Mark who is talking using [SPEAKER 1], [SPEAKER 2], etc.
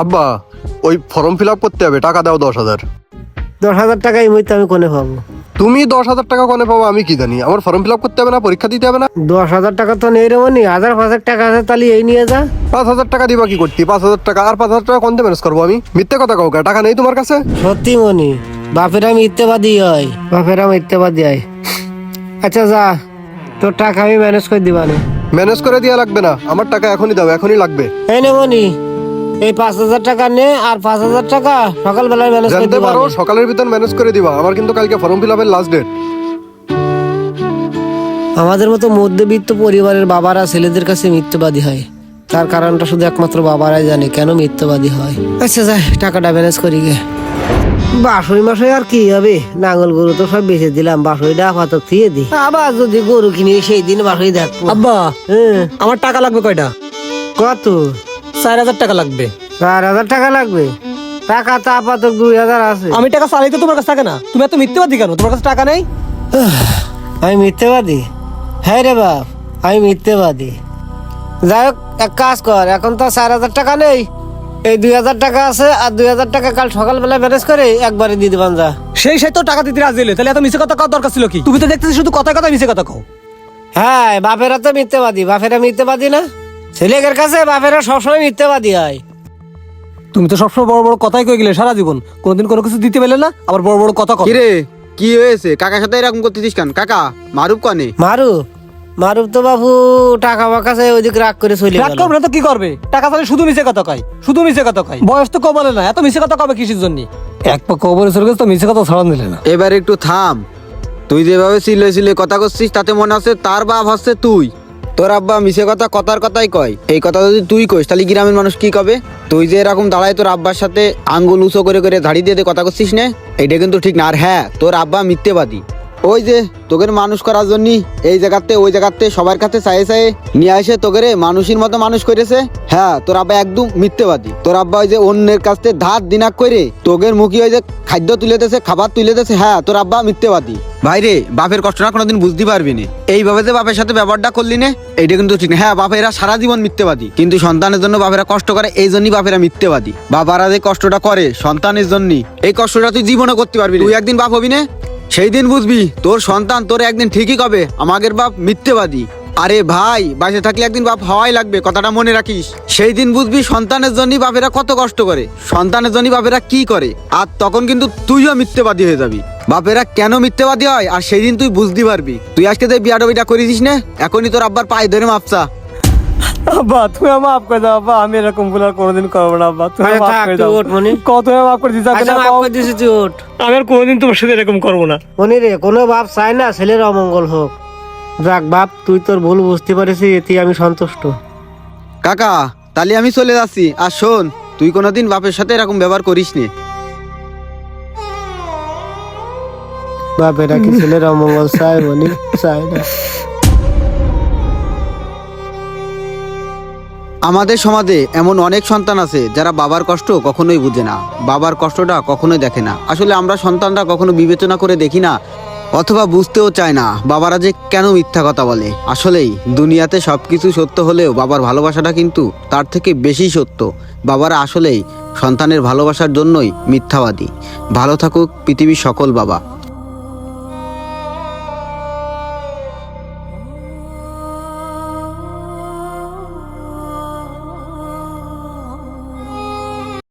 [SPEAKER 1] আব্বা ওই form fill up করতে হবে টাকা দাও দশ হাজার।
[SPEAKER 2] দশ হাজার টাকা এই মুহূর্তে আমি কোনে পাবো?
[SPEAKER 1] তুমি দশ হাজার টাকা কোনে পাবো আমি কি জানি? আমার ফর্ম ফিল আপ করতে হবে না পরীক্ষা দিতে হবে না?
[SPEAKER 2] দশ হাজার টাকা তো নেই রে মনি হাজার পাঁচ হাজার টাকা আছে তাহলে এই নিয়ে যা।
[SPEAKER 1] পাঁচ হাজার টাকা দিবা কি করতে? পাঁচ হাজার টাকা আর পাঁচ হাজার টাকা কোনতে ম্যানেজ করব আমি? মিথ্যে কথা কাউকে টাকা নেই তোমার কাছে?
[SPEAKER 2] সত্যি মনি বাপের আমি ইত্তেবাদি হয়। বাপের আমি ইত্তেবাদি হয়। আচ্ছা যা তোর টাকা আমি ম্যানেজ করে দিবানে
[SPEAKER 1] ম্যানেজ করে দেওয়া লাগবে না আমার টাকা এখনই দাও এখনই লাগবে।
[SPEAKER 2] এই নে মনি এই পাঁচ হাজার টাকা নে আর পাঁচ হাজার টাকা সকালবেলায় ম্যানেজ করে
[SPEAKER 1] জানতে
[SPEAKER 2] দিবা
[SPEAKER 1] পারো সকালের ভিতর ম্যানেজ করে দিবা। আমার কিন্তু কালকে ফর্ম ফিল আপের লাস্ট ডেট
[SPEAKER 2] আমাদের মতো মধ্যবিত্ত পরিবারের বাবারা ছেলেদের কাছে মিথ্যবাদী হয়। তার কারণটা শুধু একমাত্র বাবারাই জানে কেন মিথ্যবাদী হয়। আচ্ছা যাই টাকাটা ম্যানেজ করি গে। বাসই মাসই আর কি হবে? নাঙ্গল গরু তো সব বেঁচে দিলাম বাসইটা আপাতত দিয়ে দি। আবার যদি গরু কিনি সেই দিন বাসই দেখব।
[SPEAKER 3] আব্বা
[SPEAKER 2] হ্যাঁ।
[SPEAKER 3] আমার টাকা লাগবে কয়টা?
[SPEAKER 2] কত?
[SPEAKER 3] চার হাজার টাকা লাগবে।
[SPEAKER 2] চার হাজার টাকা লাগবে? টাকা তো আপাতত দুই হাজার আছে।
[SPEAKER 3] আমি টাকা চালাই তো তোমার কাছে থাকে না। তুমি এত মিথ্যেবাদী কেন? তোমার কাছে টাকা নেই?
[SPEAKER 2] আমি মিথ্যেবাদী? হ্যাঁ রে বাপ আমি মিথ্যেবাদী। যাই হোক এক কাজ কর এখন তো চার হাজার টাকা নেই। এই দুই হাজার টাকা আছে আর দুই হাজার টাকা কাল সকালবেলা ম্যানেজ করে একবারে দিয়ে দিবান যা।
[SPEAKER 3] সেই সেই তো টাকা দিতে রাজি হলে তাহলে এত মিছে কথা কওয়ার দরকার ছিল কি? তুমি তো দেখতেছি শুধু কথায় কথা মিছে কথা কও।
[SPEAKER 2] হ্যাঁ বাপেরা তো মিথ্যেবাদী বাপেরা মিথ্যেবাদী না? ছেলেদের কাছে বাপেরা সবসময় মিথ্যেবাদী হয়।
[SPEAKER 3] তুমি তো সবসময় বড় বড় কথাই কয়ে গেলে সারা জীবন। কোনোদিন কোনো কিছু দিতে পেলে না আবার বড় বড় কথা কও।
[SPEAKER 4] কিরে কি হয়েছে? কাকার সাথে এরকম করতেছিস কেন? কাকা মারুপ কানে?
[SPEAKER 2] মারুফ মারুফ তো বাবু টাকা বাকা চাই ওইদিকে রাগ করে চলে
[SPEAKER 3] রাগ করবে না তো কি করবে? টাকা চাইলে শুধু মিছে কথা কয় শুধু মিছে কথা কয়। বয়স তো কমালে না এত মিছে কথা কবে কিসের জন্য? এক পা কবরে চলে গেছে তো মিছে কথা ছড়ান দিলে না।
[SPEAKER 4] এবার একটু থাম। তুই যেভাবে সিলে সিলে কথা করছিস তাতে মনে হচ্ছে তার বাপ হচ্ছে তুই। তোর আব্বা মিশে কথা, কথার কথাই কয়। এই কথা যদি তুই কইস, তাহলে গ্রামের মানুষ কি কবে? তুই যে এরকম দাঁড়ায় তোর আব্বার সাথে আঙ্গুল উঁচু করে করে ধাড়ি দিয়ে কথা করছিস না এটা কিন্তু ঠিক না। আর হ্যাঁ তোর আব্বা মিথ্যেবাদী। ওই যে, তোকে মানুষ করার জন্য এই জায়গাতে, ওই জায়গাতে সবার কাছে চায়ে চায়ে নিয়ে আসে তোকে মানুষের মতো মানুষ করেছে। হ্যাঁ তোর আব্বা একদম মিথ্যেবাদী। তোর আব্বা ওই যে অন্যের কাছ থেকে ধার দিনাক করে তোগের মুখে ওই যে খাদ্য তুলে দিয়েছে, খাবার তুলে দিয়েছে হ্যাঁ তোর আব্বা মিথ্যেবাদী। ভাইরে বাপের কষ্টটা কোনোদিন বুঝতে পারবি না। এইভাবে যে বাপের সাথে ব্যবহারটা করলি না, এইটা কিন্তু ঠিক না। হ্যাঁ বাপেরা সারা জীবন মিথ্যেবাদী, কিন্তু সন্তানের জন্য বাপেরা কষ্ট করে, এই জন্যই বাপেরা মিথ্যেবাদী। বাবারা যে কষ্টটা করে সন্তানের জন্যই, এই কষ্টটা তুই জীবনে করতে পারবি। তুই একদিন বাপ হবি না সেই দিন বুঝবি, তোর সন্তান তোর একদিন ঠিকই কবে আমাদের বাপ মিথ্যেবাদী। আরে ভাই বাইসে থাকলে একদিন বাপ হওয়াই লাগবে, কথাটা মনে রাখিস। সেই দিন বুঝবি, সন্তানের জন্যই বাপেরা কত কষ্ট করে, সন্তানের জন্যই বাপেরা কি করে, আর তখন কিন্তু তুইও মিথ্যেবাদী হয়ে যাবি। বাপেরা কেন মিথ্যেবাদী হয়, আর সেই দিন তুই বুঝতে পারবি। তুই আজকে যে বিয়াডবিটা করেছিস না, এখনই তোর আব্বার পায়ে ধরে মাপসা
[SPEAKER 3] আব্বা তুমি আমার মাফ করে দাও আব্বা আমি এরকম ভুল আর কোনোদিন করব না আব্বা। তুমি মাফ করে দাও।
[SPEAKER 2] মনি।
[SPEAKER 3] কত মাফ করে দিতে
[SPEAKER 2] আচ্ছা মাফ করে দিছি তুই ওঠ
[SPEAKER 3] আমি আর কোনোদিন তোমার সাথে এরকম করব না।
[SPEAKER 2] মনি রে কোনো বাপ চায় না ছেলের অমঙ্গল হোক। যাক বাপ তুই তোর ভুল বুঝতে পারিস এতে আমি সন্তুষ্ট।
[SPEAKER 4] কাকা তাহলে আমি চলে যাচ্ছি। আর শোন তুই কোনোদিন বাপের সাথে এরকম ব্যবহার করিস নি
[SPEAKER 2] বাপেরা কি ছেলের অমঙ্গল চায় মনি চায় না।
[SPEAKER 4] আমাদের সমাজে এমন অনেক সন্তান আছে যারা বাবার কষ্ট কখনোই বুঝে না, বাবার কষ্টটা কখনোই দেখে না। আসলে আমরা সন্তানরা কখনো বিবেচনা করে দেখি না অথবা বুঝতেও চায় না বাবারা যে কেন মিথ্যা কথা বলে। আসলেই দুনিয়াতে সব কিছু সত্য হলেও বাবার ভালোবাসাটা কিন্তু তার থেকে বেশি সত্য। বাবারা আসলেই সন্তানের ভালোবাসার জন্যই মিথ্যাবাদী। ভালো থাকুক পৃথিবীর সকল বাবা।